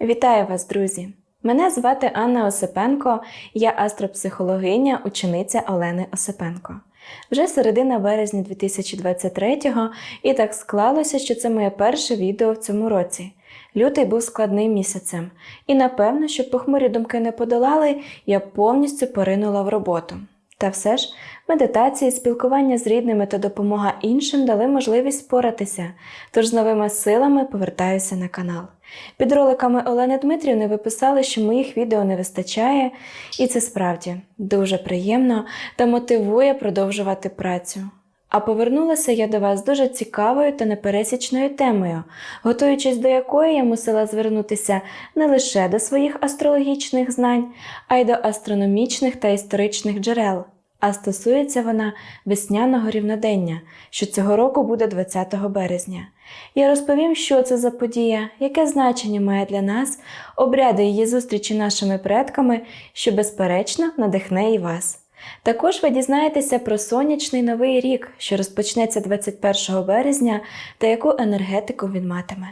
Вітаю вас, друзі! Мене звати Анна Осипенко, я астропсихологиня, учениця Олени Осипенко. Вже середина березня 2023-го, і так склалося, що це моє перше відео в цьому році. Лютий був складним місяцем, і напевно, щоб похмурі думки не подолали, я повністю поринула в роботу. Та все ж, медитації, спілкування з рідними та допомога іншим дали можливість споратися, тож з новими силами повертаюся на канал. Під роликами Олени Дмитрівни ви писали, що моїх відео не вистачає, і це справді дуже приємно та мотивує продовжувати працю. А повернулася я до вас дуже цікавою та непересічною темою, готуючись до якої я мусила звернутися не лише до своїх астрологічних знань, а й до астрономічних та історичних джерел. А стосується вона весняного рівнодення, що цього року буде 20 березня. Я розповім, що це за подія, яке значення має для нас, обряди її зустрічі нашими предками, що безперечно надихне і вас. Також ви дізнаєтеся про сонячний новий рік, що розпочнеться 21 березня, та яку енергетику він матиме.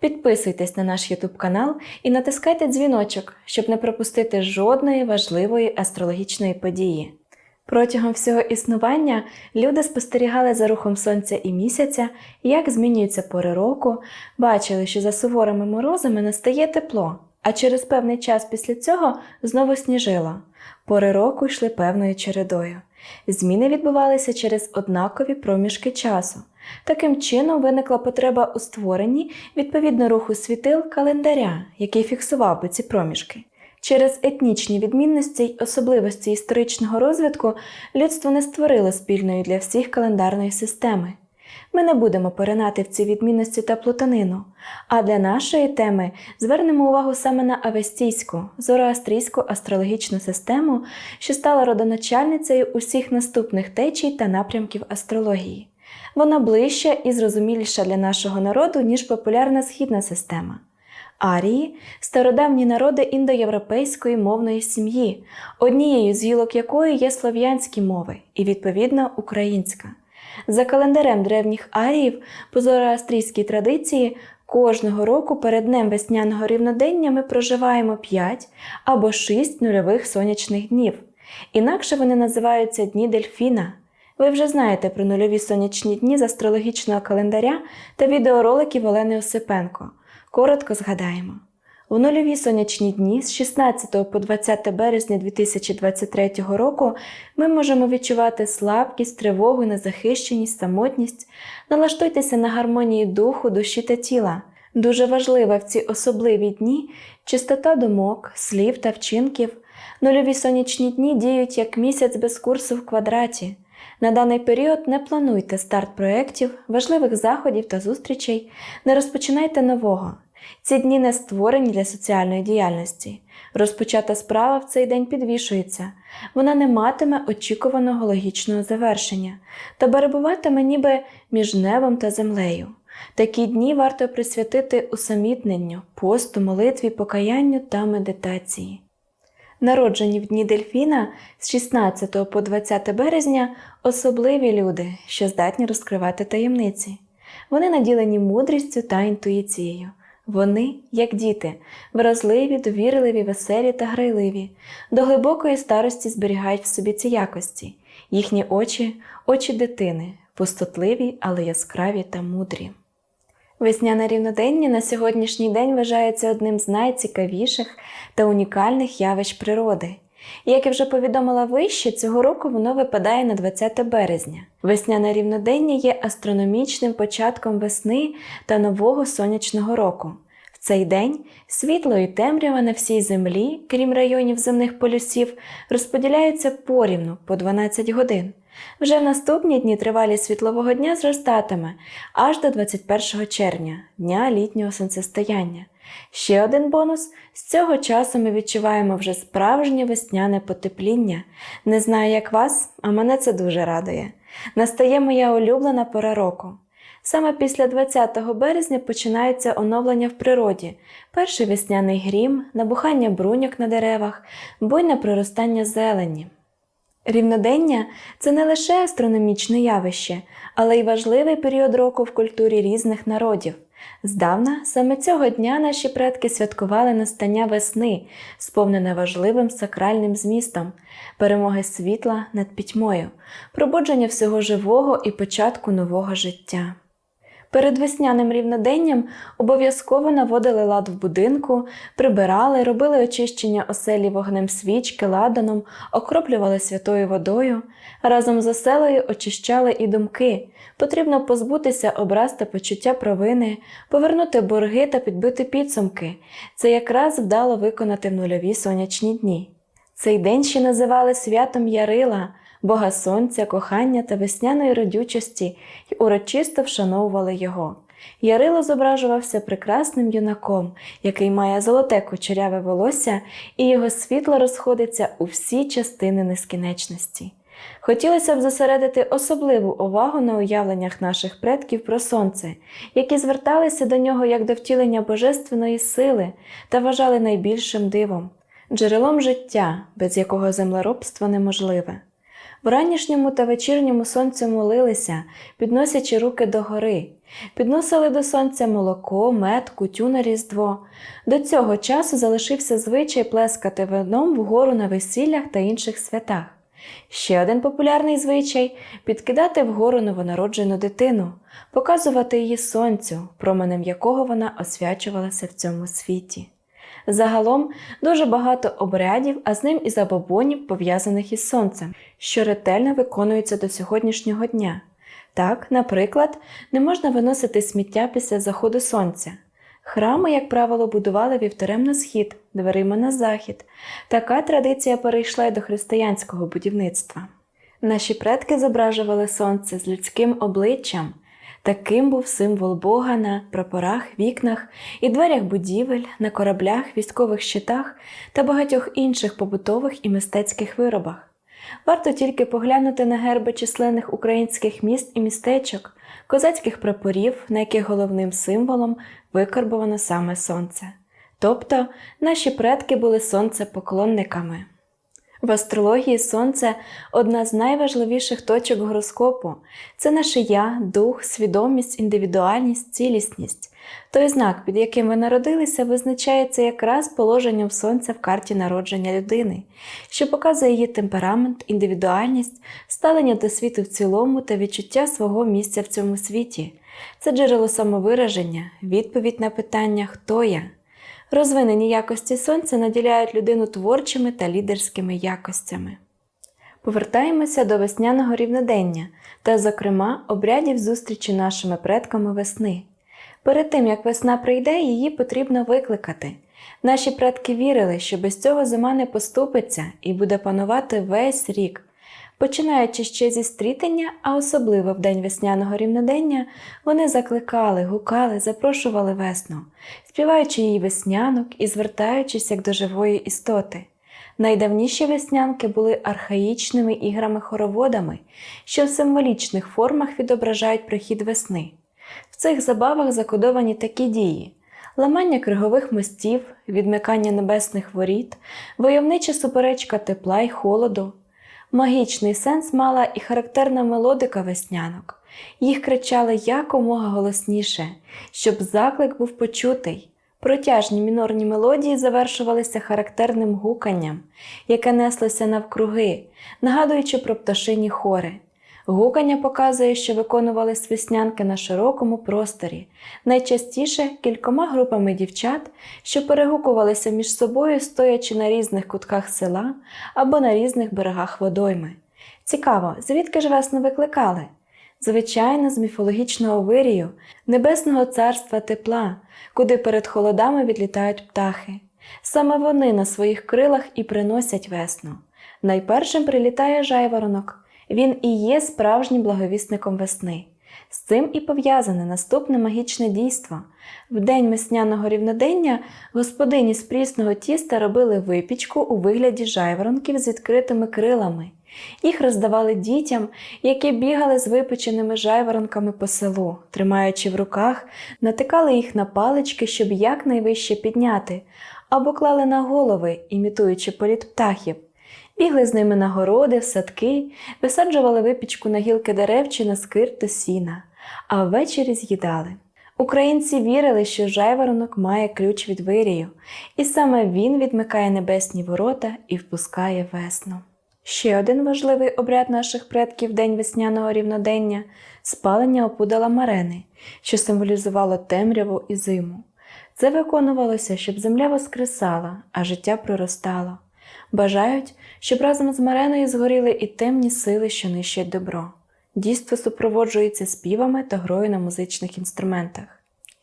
Підписуйтесь на наш YouTube канал і натискайте дзвіночок, щоб не пропустити жодної важливої астрологічної події. Протягом всього існування люди спостерігали за рухом сонця і місяця, як змінюються пори року, бачили, що за суворими морозами настає тепло, а через певний час після цього знову сніжило. Пори року йшли певною чередою. Зміни відбувалися через однакові проміжки часу. Таким чином виникла потреба у створенні відповідно руху світил календаря, який фіксував би ці проміжки. Через етнічні відмінності й особливості історичного розвитку людство не створило спільної для всіх календарної системи. Ми не будемо поринати в ці відмінності та плутанину, а для нашої теми звернемо увагу саме на авестійську, зороастрійську астрологічну систему, що стала родоначальницею усіх наступних течій та напрямків астрології. Вона ближча і зрозуміліша для нашого народу, ніж популярна східна система. Арії стародавні народи індоєвропейської мовної сім'ї, однією з гілок якої є слов'янські мови і, відповідно, українська. За календарем древніх аріїв по зороастрійській традиції кожного року перед днем весняного рівнодення ми проживаємо 5 або 6 нульових сонячних днів. Інакше вони називаються дні дельфіна. Ви вже знаєте про нульові сонячні дні з астрологічного календаря та відеороликів Олени Осипенко. Коротко згадаємо. У нульові сонячні дні з 16 по 20 березня 2023 року ми можемо відчувати слабкість, тривогу, незахищеність, самотність, налаштуйтеся на гармонії духу, душі та тіла. Дуже важлива в ці особливі дні чистота думок, слів та вчинків. Нульові сонячні дні діють як місяць без курсу в квадраті. На даний період не плануйте старт проєктів, важливих заходів та зустрічей, не розпочинайте нового. Ці дні не створені для соціальної діяльності. Розпочата справа в цей день підвішується, вона не матиме очікуваного логічного завершення та перебуватиме ніби між небом та землею. Такі дні варто присвятити усамітненню, посту, молитві, покаянню та медитації. Народжені в дні дельфіна з 16 по 20 березня особливі люди, що здатні розкривати таємниці. Вони наділені мудрістю та інтуїцією. Вони, як діти, вразливі, довірливі, веселі та грайливі, до глибокої старості зберігають в собі ці якості, їхні очі очі дитини, пустотливі, але яскраві та мудрі. Весняне рівнодення на сьогоднішній день вважається одним з найцікавіших та унікальних явищ природи. Як я вже повідомила вище, цього року воно випадає на 20 березня. Весняне рівнодення є астрономічним початком весни та нового сонячного року. В цей день світло і темрява на всій землі, крім районів земних полюсів, розподіляються порівну по 12 годин. Вже в наступні дні тривалість світлового дня зростатиме аж до 21 червня, дня літнього сонцестояння. Ще один бонус з цього часу ми відчуваємо вже справжнє весняне потепління. Не знаю, як вас, а мене це дуже радує. Настає моя улюблена пора року. Саме після 20 березня починаються оновлення в природі, перший весняний грім, набухання бруньок на деревах, буйне проростання зелені. Рівнодення це не лише астрономічне явище, але й важливий період року в культурі різних народів. Здавна саме цього дня наші предки святкували настання весни, сповнене важливим сакральним змістом, перемоги світла над пітьмою, пробудження всього живого і початку нового життя. Перед весняним рівноденням обов'язково наводили лад в будинку, прибирали, робили очищення оселі вогнем свічки, ладаном, окроплювали святою водою, разом з оселею очищали і думки. Потрібно позбутися образ та почуття провини, повернути борги та підбити підсумки. Це якраз вдало виконати в нульові сонячні дні. Цей день ще називали святом Ярила, Бога Сонця, кохання та весняної родючості й урочисто вшановували його. Ярило зображувався прекрасним юнаком, який має золоте кучеряве волосся, і його світло розходиться у всі частини нескінченності. Хотілося б зосередити особливу увагу на уявленнях наших предків про сонце, які зверталися до нього як до втілення божественної сили та вважали найбільшим дивом, джерелом життя, без якого землеробство неможливе. В ранішньому та вечірньому сонцю молилися, підносячи руки до гори, підносили до сонця молоко, мед, кутю на різдво. До цього часу залишився звичай плескати вином вгору на весіллях та інших святах. Ще один популярний звичай підкидати вгору новонароджену дитину, показувати її сонцю, променем якого вона освячувалася в цьому світі. Загалом дуже багато обрядів, а з ним і забобонів, пов'язаних із сонцем, що ретельно виконуються до сьогоднішнього дня. Так, наприклад, не можна виносити сміття після заходу сонця. Храми, як правило, будували вівторем на схід, дверима на захід. Така традиція перейшла й до християнського будівництва. Наші предки зображували сонце з людським обличчям. Таким був символ Бога на прапорах, вікнах і дверях будівель, на кораблях, військових щитах та багатьох інших побутових і мистецьких виробах. Варто тільки поглянути на герби численних українських міст і містечок, козацьких прапорів, на яких головним символом викарбовано саме сонце. Тобто наші предки були сонцепоклонниками. В астрології сонце одна з найважливіших точок гороскопу. Це наше я, дух, свідомість, індивідуальність, цілісність. Той знак, під яким ви народилися, визначається якраз положенням сонця в карті народження людини, що показує її темперамент, індивідуальність, ставлення до світу в цілому та відчуття свого місця в цьому світі. Це джерело самовираження, відповідь на питання Хто я? Розвинені якості сонця наділяють людину творчими та лідерськими якостями. Повертаємося до весняного рівнодення та, зокрема, обрядів зустрічі нашими предками весни. Перед тим як весна прийде, її потрібно викликати. Наші предки вірили, що без цього зима не поступиться і буде панувати весь рік. Починаючи ще зі стрітення, а особливо в день весняного рівнодення, вони закликали, гукали, запрошували весну, співаючи її веснянок і звертаючись як до живої істоти. Найдавніші веснянки були архаїчними іграми-хороводами, що в символічних формах відображають прихід весни. В цих забавах закодовані такі дії: ламання кригових мостів, відмикання небесних воріт, войовнича суперечка тепла й холоду. Магічний сенс мала і характерна мелодика веснянок. Їх кричали якомога голосніше, щоб заклик був почутий. Протяжні мінорні мелодії завершувалися характерним гуканням, яке неслося навкруги, нагадуючи про пташині хори. Гукання показує, що виконувались веснянки на широкому просторі, найчастіше кількома групами дівчат, що перегукувалися між собою, стоячи на різних кутках села або на різних берегах водойми. Цікаво, звідки ж вас не викликали? Звичайно, з міфологічного вирію, небесного царства тепла, куди перед холодами відлітають птахи. Саме вони на своїх крилах і приносять весну. Найпершим прилітає жайворонок. Він і є справжнім благовісником весни. З цим і пов'язане наступне магічне дійство. В день весняного рівнодення господині з прісного тіста робили випічку у вигляді жайворонків з відкритими крилами. Їх роздавали дітям, які бігали з випеченими жайворонками по селу, тримаючи в руках, натикали їх на палички, щоб якнайвище підняти, або клали на голови, імітуючи політ птахів. Бігли з ними на городи, в садки, висаджували випічку на гілки дерев чи на скирти сіна, а ввечері з'їдали. Українці вірили, що жайворонок має ключ від вирію, і саме він відмикає небесні ворота і впускає весну. Ще один важливий обряд наших предків День весняного рівнодення спалення опудала марени, що символізувало темряву і зиму. Це виконувалося, щоб земля воскресала, а життя проростало. Бажають, щоб разом з мареною згоріли і темні сили, що нищать добро. Дійство супроводжується співами та грою на музичних інструментах.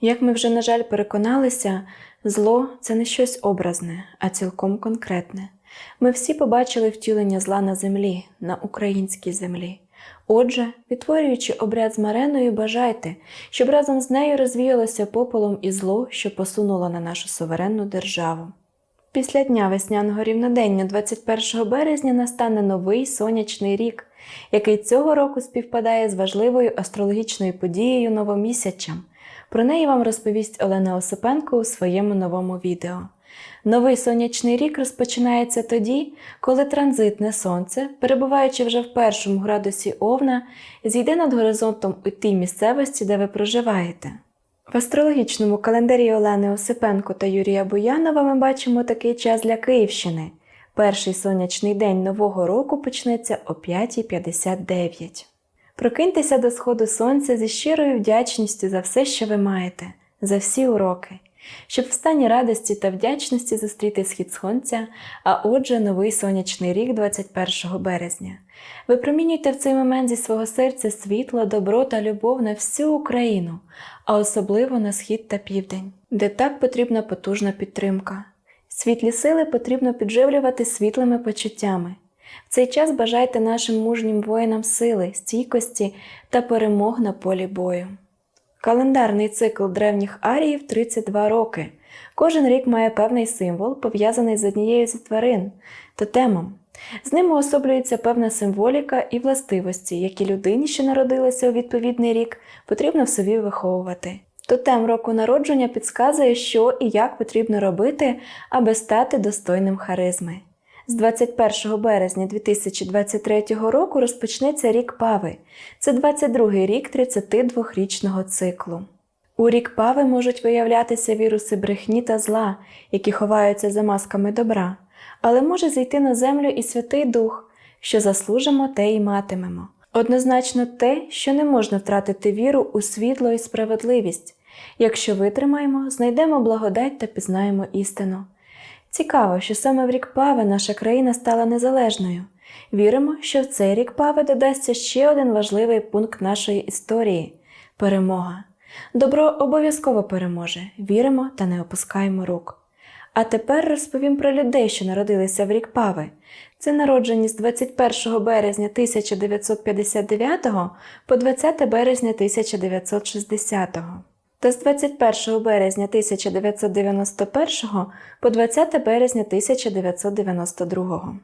Як ми вже, на жаль, переконалися, зло це не щось образне, а цілком конкретне. Ми всі побачили втілення зла на землі, на українській землі. Отже, відтворюючи обряд з Мареною, бажайте, щоб разом з нею розвіялося попелом і зло, що посунуло на нашу суверенну державу. Після дня весняного рівнодення 21 березня настане новий сонячний рік, який цього року співпадає з важливою астрологічною подією новомісячем. Про неї вам розповість Олена Осипенко у своєму новому відео. Новий сонячний рік розпочинається тоді, коли транзитне сонце, перебуваючи вже в першому градусі Овна, зійде над горизонтом у тій місцевості, де ви проживаєте. В астрологічному календарі Олени Осипенко та Юрія Буянова ми бачимо такий час для Київщини. Перший сонячний день нового року почнеться о 5.59. Прокиньтеся до сходу сонця зі щирою вдячністю за все, що ви маєте, за всі уроки, щоб в стані радості та вдячності зустріти схід сонця, а отже, новий сонячний рік 21 березня. Випромінюйте в цей момент зі свого серця світло, добро та любов на всю Україну, а особливо на схід та південь, де так потрібна потужна підтримка. Світлі сили потрібно підживлювати світлими почуттями. В цей час бажайте нашим мужнім воїнам сили, стійкості та перемог на полі бою. Календарний цикл древніх аріїв 32 роки. Кожен рік має певний символ, пов'язаний з однією з тварин тотемом. З ним уособлюється певна символіка і властивості, які людині, що народилася у відповідний рік, потрібно в собі виховувати. Тотем року народження підказує, що і як потрібно робити, аби стати достойним харизми. З 21 березня 2023 року розпочнеться рік Пави. Це 22-й рік 32-річного циклу. У рік Пави можуть виявлятися віруси брехні та зла, які ховаються за масками добра, але може зійти на землю і Святий Дух, що заслужимо, те й матимемо. Однозначно те, що не можна втратити віру у світло і справедливість. Якщо витримаємо, знайдемо благодать та пізнаємо істину. Цікаво, що саме в рік Пави наша країна стала незалежною. Віримо, що в цей рік Пави додасться ще один важливий пункт нашої історії перемога. Добро обов'язково переможе, віримо та не опускаємо рук. А тепер розповім про людей, що народилися в рік Пави. Це народжені з 21 березня 1959 по 20 березня 1960 та з 21 березня 1991 по 20 березня 1992.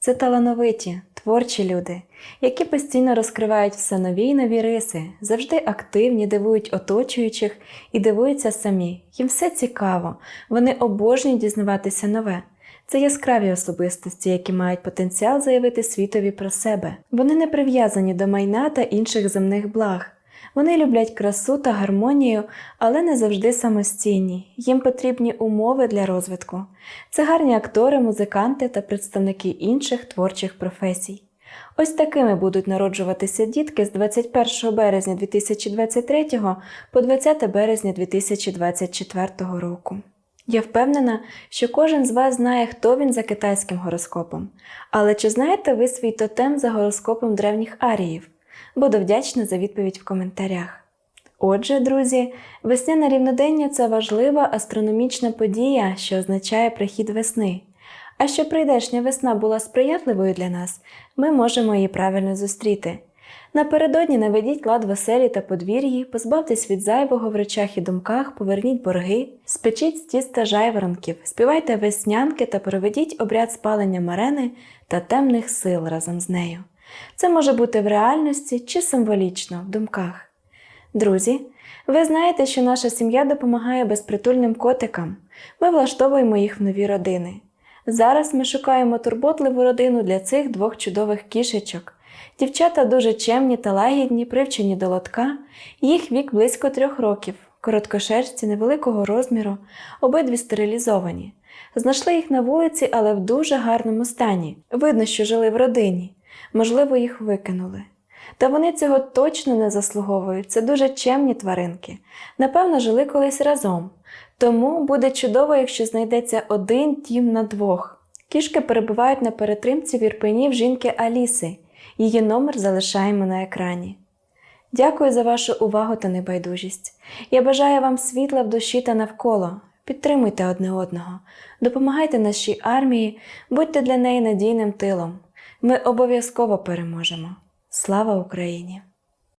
Це талановиті, творчі люди, які постійно розкривають все нові й нові риси, завжди активні, дивують оточуючих і дивуються самі. Їм все цікаво, вони обожнюють дізнаватися нове. Це яскраві особистості, які мають потенціал заявити світові про себе. Вони не прив'язані до майна та інших земних благ. Вони люблять красу та гармонію, але не завжди самостійні. Їм потрібні умови для розвитку. Це гарні актори, музиканти та представники інших творчих професій. Ось такими будуть народжуватися дітки з 21 березня 2023 по 20 березня 2024 року. Я впевнена, що кожен з вас знає, хто він за китайським гороскопом. Але чи знаєте ви свій тотем за гороскопом древніх аріїв? Буду вдячна за відповідь в коментарях. Отже, друзі, весняне рівнодення це важлива астрономічна подія, що означає прихід весни. А щоб прийдешня весна була сприятливою для нас, ми можемо її правильно зустріти. Напередодні наведіть лад в оселі та подвір'ї, позбавтесь від зайвого в речах і думках, поверніть борги, спечіть з тіста жайворонків, співайте веснянки та проведіть обряд спалення марени та темних сил разом з нею. Це може бути в реальності чи символічно в думках. Друзі, ви знаєте, що наша сім'я допомагає безпритульним котикам. Ми влаштовуємо їх в нові родини. Зараз ми шукаємо турботливу родину для цих двох чудових кішечок. Дівчата дуже чемні та лагідні, привчені до лотка, їх вік близько трьох років. короткошерсті невеликого розміру, обидві стерилізовані. Знайшли їх на вулиці, але в дуже гарному стані. Видно, що жили в родині. Можливо, їх викинули. Та вони цього точно не заслуговують. Це дуже чемні тваринки. Напевно, жили колись разом. Тому буде чудово, якщо знайдеться один тім на двох. Кішки перебувають на перетримці в Ірпені в жінки Аліси. Її номер залишаємо на екрані. Дякую за вашу увагу та небайдужість. Я бажаю вам світла в душі та навколо. Підтримуйте одне одного, допомагайте нашій армії, будьте для неї надійним тилом. Ми обов'язково переможемо. Слава Україні!